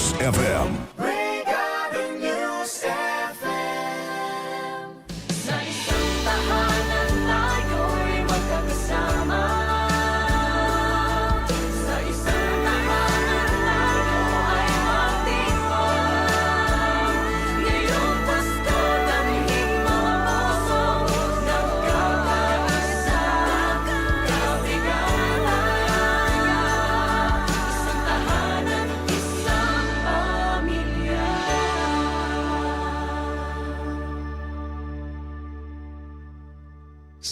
News FM.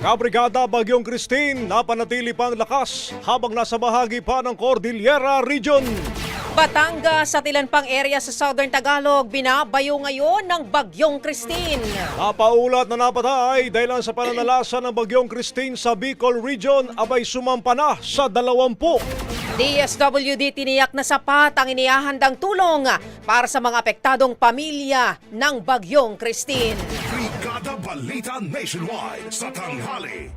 Kabrigada Bagyong Christine napanatili pang lakas habang nasa bahagi pa ng Cordillera Region. Batangas at ilan pang area sa Southern Tagalog binabayo ngayon ng Bagyong Christine. Napaulat na napatay dahil sa pananalasa ng Bagyong Christine sa Bicol Region abay sumampa na sa dalawampu. DSWD tiniyak na sapat ang inihahandang tulong para sa mga apektadong pamilya ng Bagyong Christine. Brigada Balita Nationwide sa tanghali.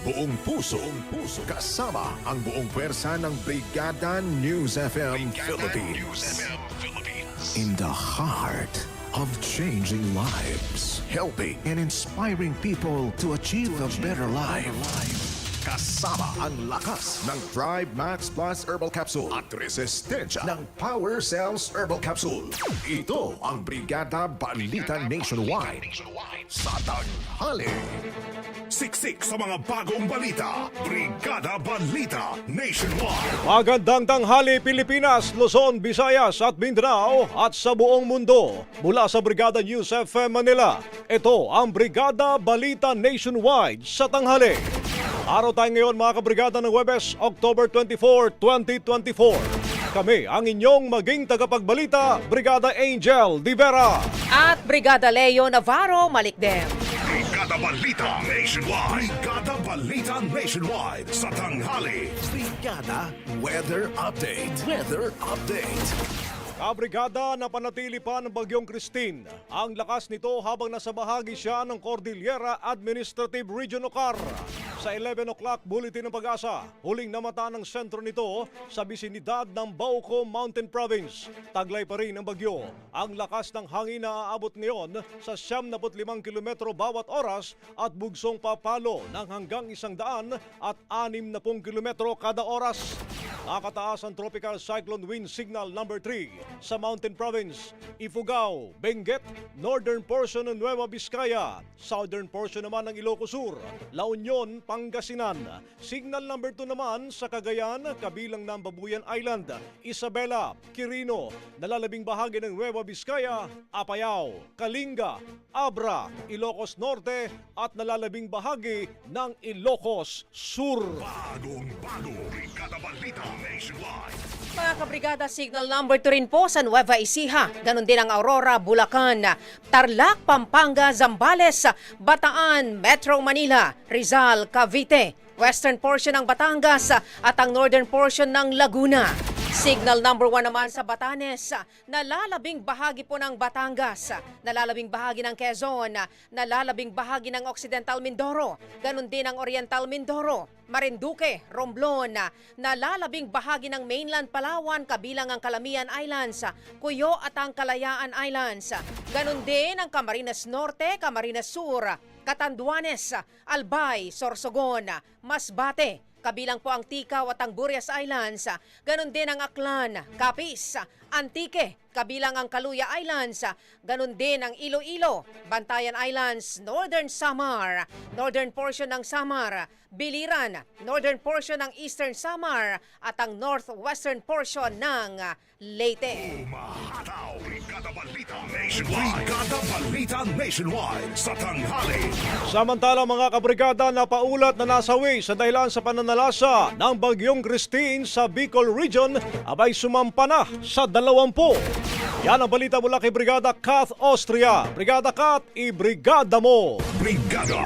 Buong puso, buong puso, kasama ang buong pwersa ng Brigada News FM Philippines. In the heart of changing lives, helping and inspiring people to achieve a better life. Kasama ang lakas ng Thrive Max Plus Herbal Capsule at resistensya ng Power Cells Herbal Capsule. Ito ang Brigada Balita Nationwide sa tanghali. Siksik sa mga bagong balita. Brigada Balita Nationwide. Magandang tanghali Pilipinas, Luzon, Visayas at Mindanao at sa buong mundo. Mula sa Brigada News FM Manila, ito ang Brigada Balita Nationwide sa tanghali. Araw tayo ngayon mga kabrigada ng Webes, October 24, 2024. Kami ang inyong maging tagapagbalita, Brigada Angel Di Vera. At Brigada Leo Navarro Malikdem. Brigada Balita Nationwide. Brigada Balita Nationwide sa tanghali. Brigada Weather Update. Weather Update. Kabrigada na panatili pa ng Bagyong Christine. Ang lakas nito habang nasa bahagi siya ng Cordillera Administrative Region Ocar. Sa 11 o'clock, bulletin ng pag-asa. Huling namata ng sentro nito sa bisinidad ng Bauco Mountain Province. Taglay pa rin ang bagyo. Ang lakas ng hangin na aabot ngayon sa 75 kilometro bawat oras at bugsong papalo ng hanggang isang daan at 60 kilometro kada oras. Nakataas ang Tropical Cyclone Wind Signal number 3 sa Mountain Province, Ifugao, Benguet, northern portion ng Nueva Vizcaya, southern portion naman ng Ilocos Sur, La Union, Pangasinan. Signal number 2 naman sa Cagayan, kabilang ng Babuyan Island, Isabela, Quirino, nalalabing bahagi ng Nueva Vizcaya, Apayao, Kalinga, Abra, Ilocos Norte at nalalabing bahagi ng Ilocos Sur. Bagong bago, Brigada Balita. Mga kabrigada, signal number 2 rin po sa Nueva Ecija. Ganon din ang Aurora, Bulacan, Tarlac, Pampanga, Zambales, Bataan, Metro Manila, Rizal, Cavite, western portion ng Batangas at ang northern portion ng Laguna. Signal number 1 naman sa Batanes, nalalabing bahagi po ng Batangas, nalalabing bahagi ng Quezon, nalalabing bahagi ng Occidental Mindoro, ganon din ang Oriental Mindoro, Marinduque, Romblon, nalalabing bahagi ng mainland Palawan kabilang ang Calamian Islands, Cuyo at ang Kalayaan Islands. Ganon din ang Camarines Norte, Camarines Sur, Catanduanes, Albay, Sorsogon, Masbate, kabilang po ang Tikaw at ang Burias Islands. Ganon din ang Aklan, Capiz, Antique, kabilang ang Kaluya Islands. Ganon din ang Iloilo, Bantayan Islands, Northern Samar, northern portion ng Samar, Biliran, northern portion ng Eastern Samar at ang northwestern portion ng Leyte. Umahataw, Brigada Balita Nationwide. Brigada Balita Nationwide sa tanghali. Samantala mga kabrigada na paulat na nasawi sa dahilan sa pananalasa ng Bagyong Christine sa Bicol Region abay sumampa na sa dalawampu. Yan ang balita mula kay Brigada Kath Austria. Brigada Kath, i-brigada mo! Brigada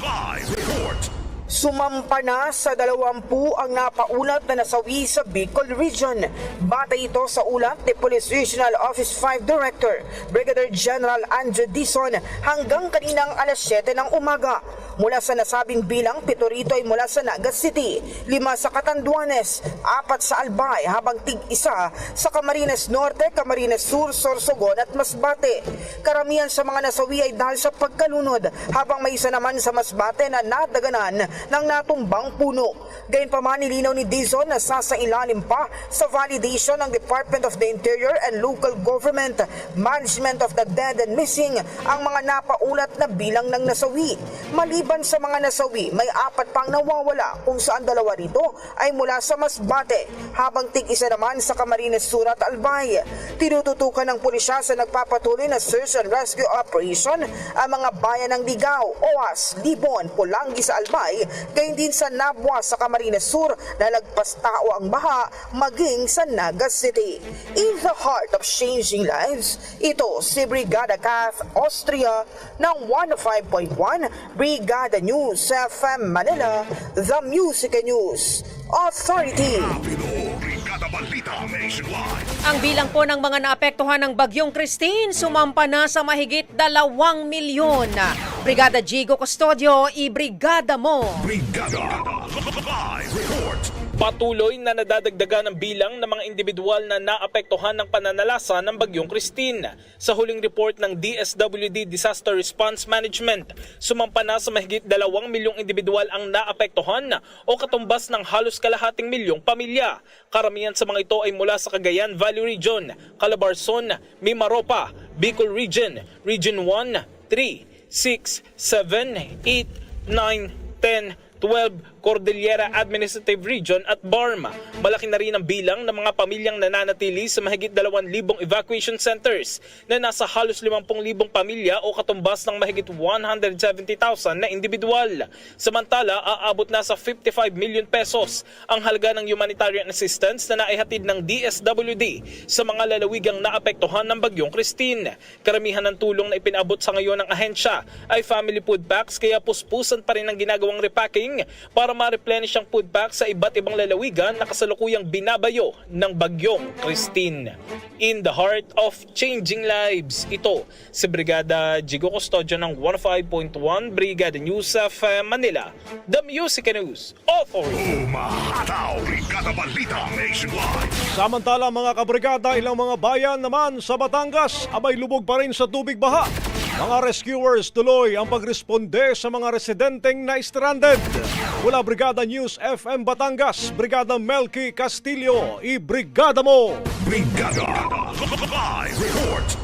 Live Report. Sumampa na sa dalawampu ang napaulat na nasawi sa Bicol Region. Batay ito sa ulat ni Police Regional Office 5 Director, Brigadier General Andrew Dison hanggang kaninang alas 7 ng umaga. Mula sa nasabing bilang, pito rito ay mula sa Nagas City, lima sa Catanduanes, apat sa Albay, habang tig-isa sa Camarines Norte, Camarines Sur, Sorsogon at Masbate. Karamihan sa mga nasawi ay dahil sa pagkalunod, habang may isa naman sa Masbate na nadaganan ng natumbang puno. Gayunpaman nilinaw ni Dizon na sasailalim pa sa validation ng Department of the Interior and Local Government, Management of the Dead and Missing ang mga napaulat na bilang ng nasawi. Maliban sa mga nasawi, may apat pang nawawala kung saan dalawa rito ay mula sa Masbate, habang tig-isa naman sa Camarines Sur at Albay. Tinututukan ng pulisya sa nagpapatuloy na search and rescue operation ang mga bayan ng Ligao, Oas, Libon, Pulangi sa Albay, gayon din sa Nabwa sa Camarines Sur na lagpas tao ang baha maging sa Nagas City. In the heart of changing lives, ito si Brigada Kath Austria ng 105.1 Brigada News FM Manila, The Music and News Authority. Brigada Balita Nationwide. Ang bilang po ng mga naapektuhan ng Bagyong Christine sumampa na sa mahigit dalawang milyon. Brigada Jigo Custodio, i-brigada mo! Brigada Live Report. Patuloy na nadadagdagan ang bilang ng mga individual na naapektuhan ng pananalasa ng Bagyong Christine. Sa huling report ng DSWD Disaster Response Management, sumampa na sa mahigit dalawang milyong individual ang naapektuhan o katumbas ng halos kalahating milyong pamilya. Karamihan sa mga ito ay mula sa Cagayan Valley Region, Calabarzon, Mimaropa, Bicol Region, Region 1, 3, 6, 7, 8, 9, 10, 12, Cordillera Administrative Region at Barma. Malaki na rin ang bilang ng mga pamilyang nananatili sa mahigit 2,000 evacuation centers na nasa halos 50,000 pamilya o katumbas ng mahigit 170,000 na individual. Samantala, aabot na sa 55 million pesos ang halaga ng humanitarian assistance na naihatid ng DSWD sa mga lalawigang naapektuhan ng Bagyong Christine. Karamihan ng tulong na ipinabot sa ngayon ng ahensya ay family food packs kaya puspusan pa rin ang ginagawang repacking para ma-replenish ang food pack sa iba't ibang lalawigan na kasalukuyang binabayo ng Bagyong Christine. In the heart of changing lives, ito si Brigada Jigo Custodio ng 105.1 Brigada News of Manila, The Music News Authority. Umahataw, Brigada Balita Nationwide. Samantala mga kabrigada, ilang mga bayan naman sa Batangas abay lubog pa rin sa tubig baha. Mga rescuers tuloy ang pagresponde sa mga residenteng na stranded. Mula Brigada News FM Batangas, Brigada Melky Castillo, i-brigada mo! Brigada Live Report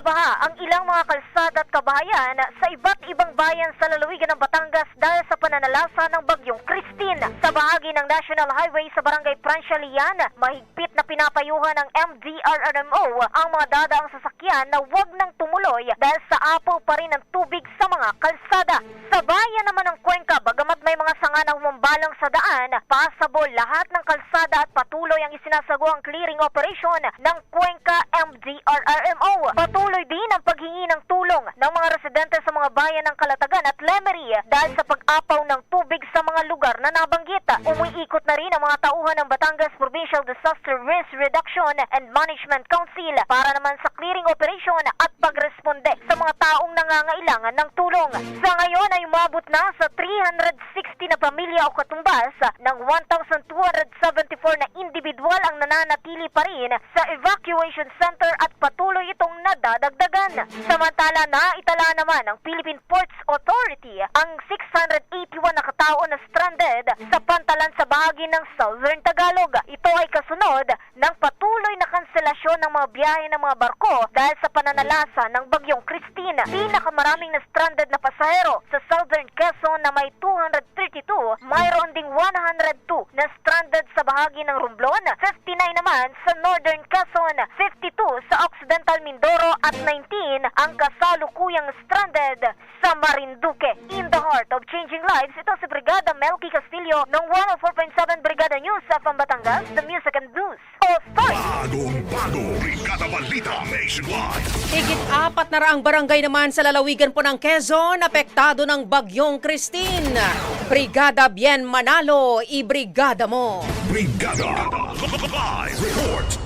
pa rin sa baha ang ilang mga kalsada at kabahayan sa iba't ibang bayan sa lalawigan ng Batangas dahil sa pananalasa ng bagyong Christine. Sa bahagi ng National Highway sa Barangay Prancialian, mahigpit na pinapayuhan ng MDRRMO ang mga dadaang sasakyan na wag nang tumuloy dahil sa apaw pa rin ng tubig sa mga kalsada. Sa bayan naman ng Cuenca, bagamat may mga sanga na humambalang sa daan, pasable lahat ng kalsada at patuloy ang isinasagawang clearing operation ng Cuenca MDRRMO. Patuloy din ang paghingi ng tulong ng mga residente sa mga bayan ng Kalatagan at Lemery dahil sa pag-apaw ng tubig sa mga lugar na nabanggit. Umiikot na rin ang mga tauhan ng Batangas Provincial Disaster Risk Reduction and Management Council para naman sa clearing operation at mga taong nangangailangan ng tulong. Sa ngayon ay umabot na sa 360 na pamilya o katumbas ng 1,274 na individual ang nananatili pa rin sa evacuation center at patuloy itong nadadagdagan. Samantala na itala naman ng Philippine Ports Authority ang 681 na katao na stranded sa pantalan sa bahagi ng Southern Tagalog. Ito ay kasunod ng patuloy na kanselasyon ng mga biyahe ng mga barko dahil sa pananalasa ng bagyong Christine. Pinakamaraming na stranded na pasahero sa Southern Quezon na may 232, mayroon ding 102 na stranded sa bahagi ng Romblon, 59 naman sa Northern Quezon, 52 sa Occidental Mindoro at 19 ang kasalukuyang stranded sa Marinduque. In the heart of changing lives, ito si Brigada Melky Castillo ng 104.7 Brigada News sa Batangas, The Music and Blues. All-Stars! Bagong bago Brigada Balita Nationwide Higit apat na raang barangay naman sa lalawigan po ng Quezon apektado ng bagyong Christine. Brigada Bien Manalo, i-brigada mo. Brigada Live Report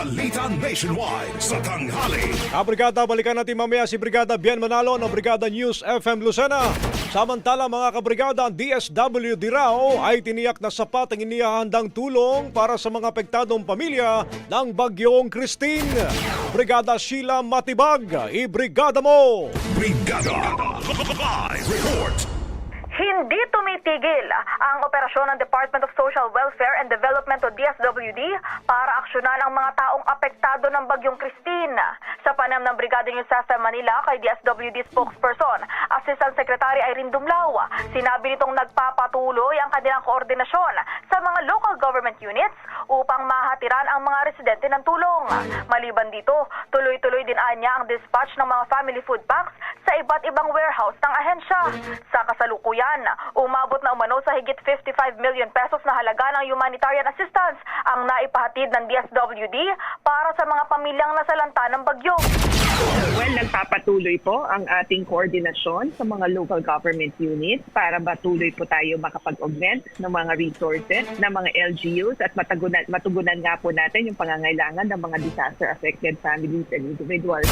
Brigada Balita Nationwide sa tanghali Kabrigada, balikan natin mamaya si Brigada Bien Manalo ng Brigada News FM Lucena. Samantala mga kabrigada, ang DSWD raw ay tiniyak na sapat ang inihahandang tulong para sa mga apektadong pamilya ng Bagyong Christine. Brigada Sheila Matibag, i-brigada mo! Brigada Live Report Hindi tumitigil ang operasyon ng Department of Social Welfare and Development o DSWD para aksyonan ang mga taong apektado ng bagyong Christine. Sa panam ng Brigada News FM Manila kay DSWD spokesperson, Assistant Secretary Irene Dumlao, sinabi nitong nagpapatuloy ang kanilang koordinasyon sa mga local government units upang mahatiran ang mga residente ng tulong. Maliban dito, tuloy-tuloy din anya ang dispatch ng mga family food packs sa iba't ibang warehouse ng ahensya. Sa kasalukuyan, umabot na umano sa higit 55 million pesos na halaga ng humanitarian assistance ang naipahatid ng DSWD para sa mga pamilyang nasalanta ng bagyo. Well, nagpapatuloy po ang ating koordinasyon sa mga local government units para matuloy po tayo makapag-augment ng mga resources ng mga LGUs at matugunan, matugunan nga po natin yung pangangailangan ng mga disaster-affected families and individuals.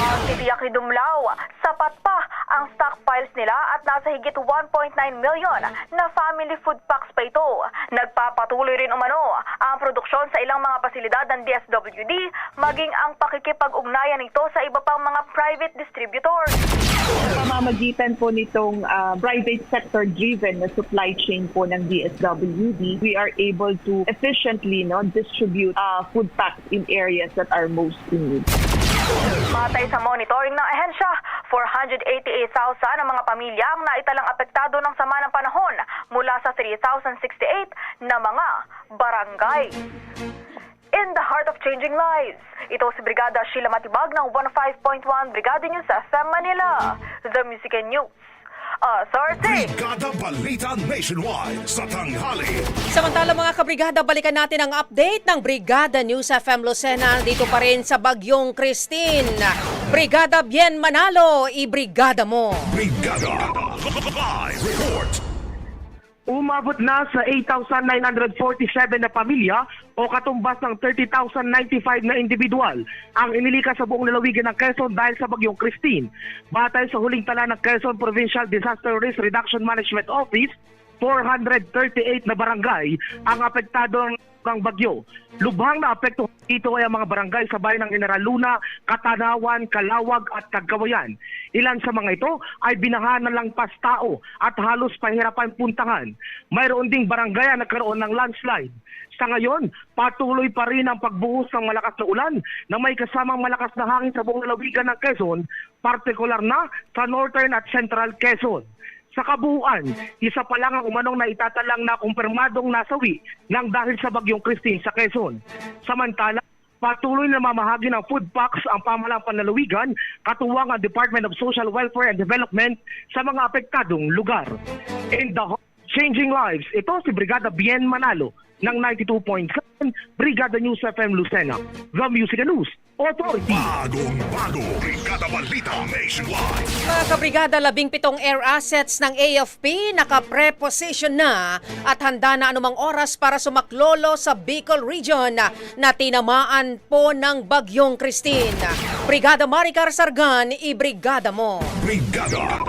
Ang titiyak ni Dumlao, sapat pa ang stockpiles nila at nasa higit 1.9 million na family food packs pa ito. Nagpapatuloy rin umano ang produksyon sa ilang mga pasilidad ng DSWD maging ang pakikipag-ugnayan nito sa iba pang mga private distributors. Sa pamamagitan po nitong ah, private sector-driven na supply chain po ng DSWD, we are able to efficiently no, distribute ah, food packs in areas that are most in need. Matay sa monitoring ng ahensya, 488,000 ang mga pamilya ang naitalang apektado ng sama ng panahon mula sa 3,068 na mga barangay. In the heart of changing lives, ito si Brigada Sheila Matibag ng 15.1 Brigada News FM Manila, The Music and News. Authority! Brigada Balita Nationwide sa tanghali Samantala mga kabrigada, balikan natin ang update ng Brigada News FM Lucena dito pa rin sa Bagyong Christine. Brigada Bien Manalo, i-brigada mo. Brigada Live Report umabot na sa 8,947 na pamilya o katumbas ng 30,095 na individual ang inilikas sa buong lalawigan ng Quezon dahil sa bagyong Christine. Batay sa huling tala ng Quezon Provincial Disaster Risk Reduction Management Office, 438 na barangay ang apektado ng bagyo. Lubhang na apekto dito ay ang mga barangay sa bayan ng General Luna, Katanawan, Kalawag at Cagawayan. Ilan sa mga ito ay binaha na lang pas tao at halos pahirapan puntahan. Mayroon ding barangay na nagkaroon ng landslide. Sa ngayon, patuloy pa rin ang pagbuhos ng malakas na ulan na may kasamang malakas na hangin sa buong lalawigan ng Quezon, partikular na sa northern at central Quezon. Sa kabuuan, isa pa lang ang umanong na itatalang na kumpirmadong nasawi ng dahil sa bagyong Christine sa Quezon. Samantala, patuloy na mamahagi ng food packs ang pamahalang panlalawigan katuwang ang Department of Social Welfare and Development sa mga apektadong lugar. In the changing lives, ito si Brigada Bien Manalo ng 92.7 Brigada News FM Lucena, The Music and News Authority. Bagong bago, Brigada Balita Nationwide. Mga kabrigada, labing pitong air assets ng AFP nakapreposition na at handa na anumang oras para sumaklolo sa Bicol Region na tinamaan po ng Bagyong Christine. Brigada Maricar Sargan, i-brigada mo. Brigada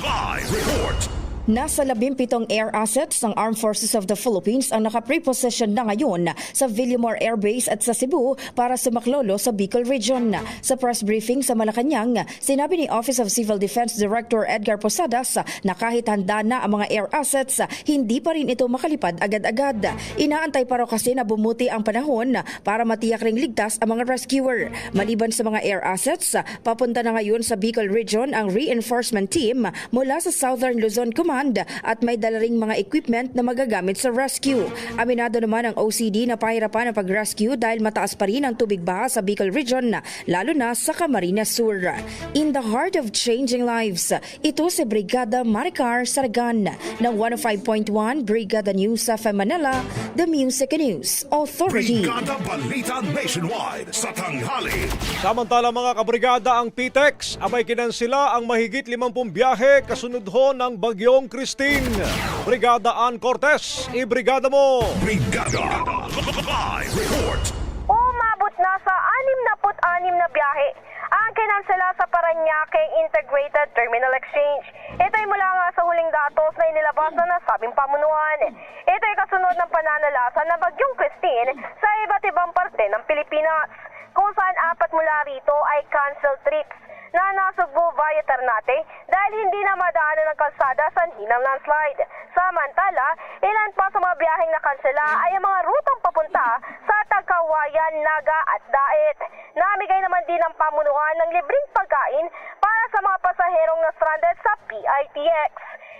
Live Report. Nasa 17 air assets ng Armed Forces of the Philippines ang nakapreposition na ngayon sa Villamor Air Base at sa Cebu para sumaklolo sa Bicol Region. Sa press briefing sa Malacanang, sinabi ni Office of Civil Defense Director Edgar Posadas na kahit handa na ang mga air assets, hindi pa rin ito makalipad agad-agad. Inaantay pa raw kasi na bumuti ang panahon para matiyak ring ligtas ang mga rescuer. Maliban sa mga air assets, papunta na ngayon sa Bicol Region ang reinforcement team mula sa Southern Luzon Command at may dala ring mga equipment na magagamit sa rescue. Aminado naman ang OCD na pahirapan ang pag-rescue dahil mataas pa rin ang tubig baha sa Bicol Region, lalo na sa Camarines Sur. In the heart of changing lives, ito si Brigada Maricar Sargan ng 105.1 Brigada News sa Manila, The Music News Authority. Brigada Balita Nationwide sa tanghali. Samantala mga kabrigada, ang PTEX abay kinansila ang mahigit 50 biyahe kasunod ho ng Bagyong Christine. Brigada Ann Cortez, i-brigada mo! Brigada Live Report. Umabot na sa 66 na biyahe ang kinansela sa Paranaque Integrated Terminal Exchange. Ito ay mula nga sa huling datos na inilabas na nasabing pamunuan. Ito ay kasunod ng pananalasa ng Bagyong Christine sa iba't ibang parte ng Pilipinas, kung saan apat mula rito ay cancel trips na nasugbo via Ternate dahil hindi na madaanan ng kalsada sa hinang landslide. Samantala, ilan pa sa mga biyaheng nakansela ay ang mga rutang papunta sa Tagkawayan, Naga at Daet. Namigay naman din ng pamunuan ng libreng pagkain para sa mga pasaherong na stranded sa PITX.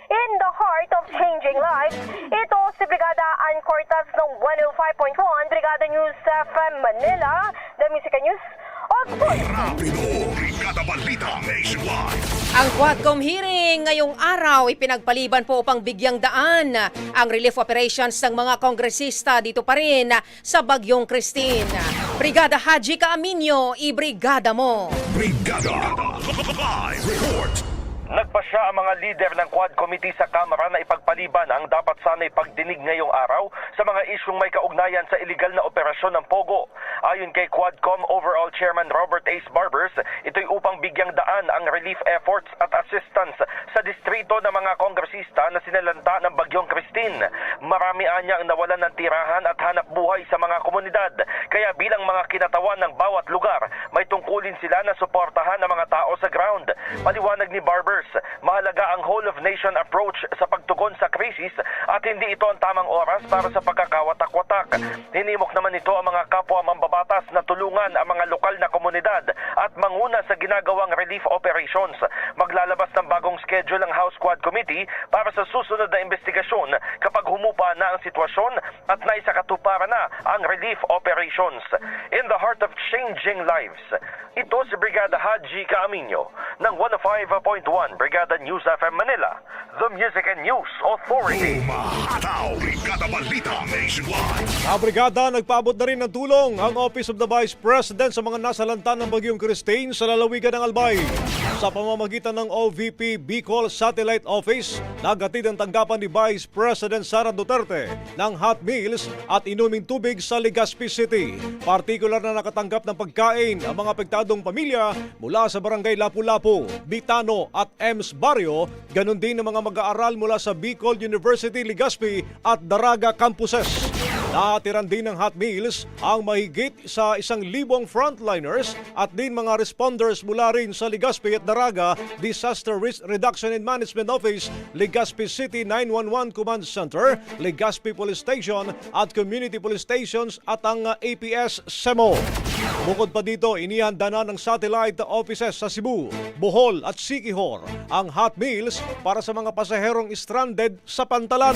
In the heart of changing lives, ito si Brigada Ann Cortez ng 105.1 Brigada News FM Manila, The Music News. Rapido. Brigada Balita Nationwide. Ang Quadcom hearing ngayong araw ipinagpaliban po upang bigyang daan ang relief operations ng mga kongresista dito pa rin sa Bagyong Christine. Brigada Haji Kaaminyo, i-brigada mo. Brigada Live Report. Nagpasya ang mga leader ng Quad Committee sa Kamara na ipagpaliban ang dapat sana'y pagdinig ngayong araw sa mga isyong may kaugnayan sa iligal na operasyon ng Pogo. Ayon kay Quadcom Overall Chairman Robert Ace Barbers, ito'y upang bigyang daan ang relief efforts at assistance sa distrito ng mga kongresista na sinalanta ng Bagyong Christine. Marami anya ang nawalan ng tirahan at hanap buhay sa mga komunidad. Kaya bilang mga kinatawan ng bawat lugar, may tungkulin sila na suportahan ang mga tao sa ground. Paliwanag ni Barbers, mahalaga ang whole of nation approach sa pagtugon sa krisis at hindi ito ang tamang oras para sa pagkakawatak-watak. Hinimok naman ito ang mga kapwa mambabatas na tulungan ang mga lokal na komunidad at manguna sa ginagawang relief operations. Maglalabas ng bagong schedule ang House Quad Committee para sa susunod na investigasyon kapag humupa na ang sitwasyon at naisakatuparan na ang relief operations. In the heart of changing lives, ito si Brigada Haji Kaaminyo ng 105.1 Brigada News FM Manila, the Music and News Authority. Umahataw. Brigada Balita Nationwide. Sa brigada, nagpaabot na rin ng tulong ang Office of the Vice President sa mga nasalanta ng Bagyong Christine sa lalawigan ng Albay. Sa pamamagitan ng OVP Bicol Satellite Office, nagatid ang tanggapan ni Vice President Sara Duterte ng hot meals at inuming tubig sa Legazpi City. Partikular na nakatanggap ng pagkain ang mga apektadong pamilya mula sa barangay Lapu-Lapu, Bitano at Ems Barrio, ganun din ang mga mag-aaral mula sa Bicol University Legazpi at Daraga campuses. Natiran din ng hot meals ang mahigit sa isang libong frontliners at din mga responders mula rin sa Legazpi at Daraga Disaster Risk Reduction and Management Office, Legazpi City 911 Command Center, Legazpi Police Station at Community Police Stations at ang APS SEMO. Bukod pa dito, inihanda na ng satellite offices sa Cebu, Bohol at Siquijor ang hot meals para sa mga pasaherong stranded sa Pantalan.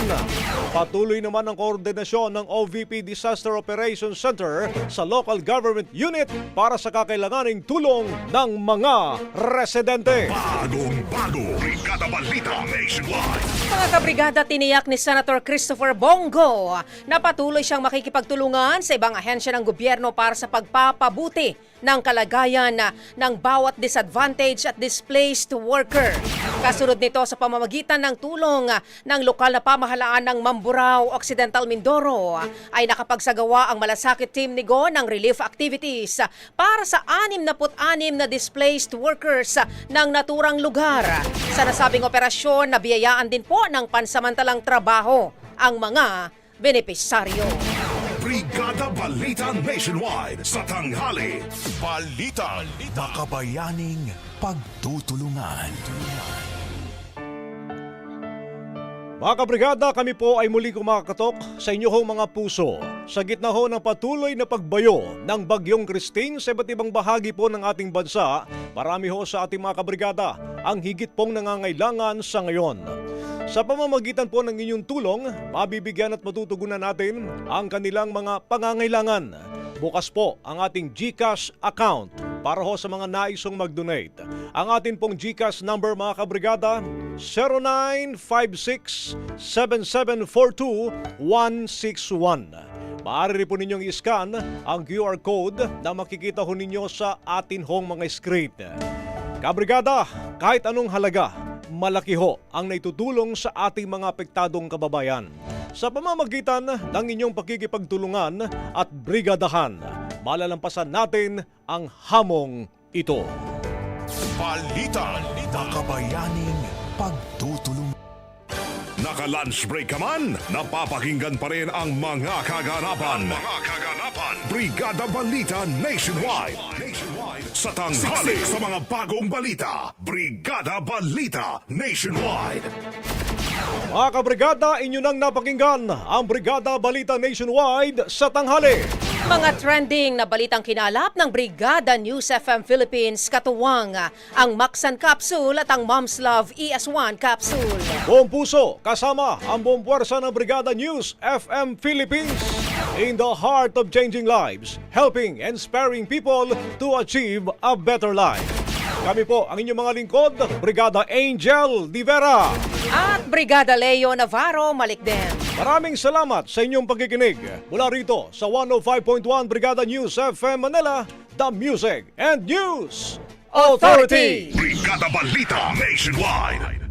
Patuloy naman ang koordinasyon ng OVP Disaster Operations Center sa local government unit para sa kakailanganing tulong ng mga residente. Bagong bago, Brigada Balita Nationwide. Mga kabrigada, tiniyak ni Senator Christopher Bongo na patuloy siyang makikipagtulungan sa ibang ahensya ng gobyerno para sa pagpapabuti ng kalagayan na ng bawat disadvantaged at displaced worker. Kasunod nito sa pamamagitan ng tulong ng lokal na pamahalaan ng Mamburao, Occidental Mindoro ay nakapagsagawa ang malasakit team ni Go ng relief activities para sa 66 na displaced workers ng naturang lugar. Sa nasabing operasyon, nabiyayaan din po ng pansamantalang trabaho ang mga benepisaryo. Brigada Balita Nationwide sa tanghali. Balita. Makabayaning pagtutulungan. Mga kabrigada, kami po ay muli kumakatok sa inyong mga puso. Sa gitna ho ng patuloy na pagbayo ng Bagyong Christine sa iba't ibang bahagi po ng ating bansa, marami ho sa ating mga kabrigada ang higit pong nangangailangan sa ngayon. Sa pamamagitan po ng inyong tulong, mabibigyan at matutugunan natin ang kanilang mga pangangailangan. Bukas po ang ating GCash account para ho sa mga naisong mag-donate. Ang atin pong GCash number mga kabrigada, 0956-7742-161. Maaari po ninyong i-scan ang QR code na makikita ho ninyo sa atin hong mga screen. Kabrigada, kahit anong halaga, malaki ho ang naitutulong sa ating mga apektadong kababayan. Sa pamamagitan ng inyong pakikipagtulungan at brigadahan, malalampasan natin ang hamong ito. Balita. Makabayaning pagtutulungan. Naka-lunch break ka man, napapakinggan pa rin ang mga kaganapan. mga kaganapan. Brigada Balita Nationwide. Nationwide. Sa tanghali sa mga bagong balita. Brigada Balita Nationwide. Mga kabrigada, inyo nang napakinggan ang Brigada Balita Nationwide sa tanghali. Mga trending na balitang kinalap ng Brigada News FM Philippines katuwang ang Maxan Capsule at ang Mom's Love ES1 Capsule. Buong puso, kasama ang buong puwersa ng Brigada News FM Philippines. In the heart of changing lives, helping and inspiring people to achieve a better life. Kami po ang inyong mga lingkod, Brigada Angel Divera. At Brigada Leo Navarro Malikden. Maraming salamat sa inyong pagkikinig. Mula rito sa 105.1 Brigada News FM Manila, The Music and News Authority. Brigada Balita Nationwide.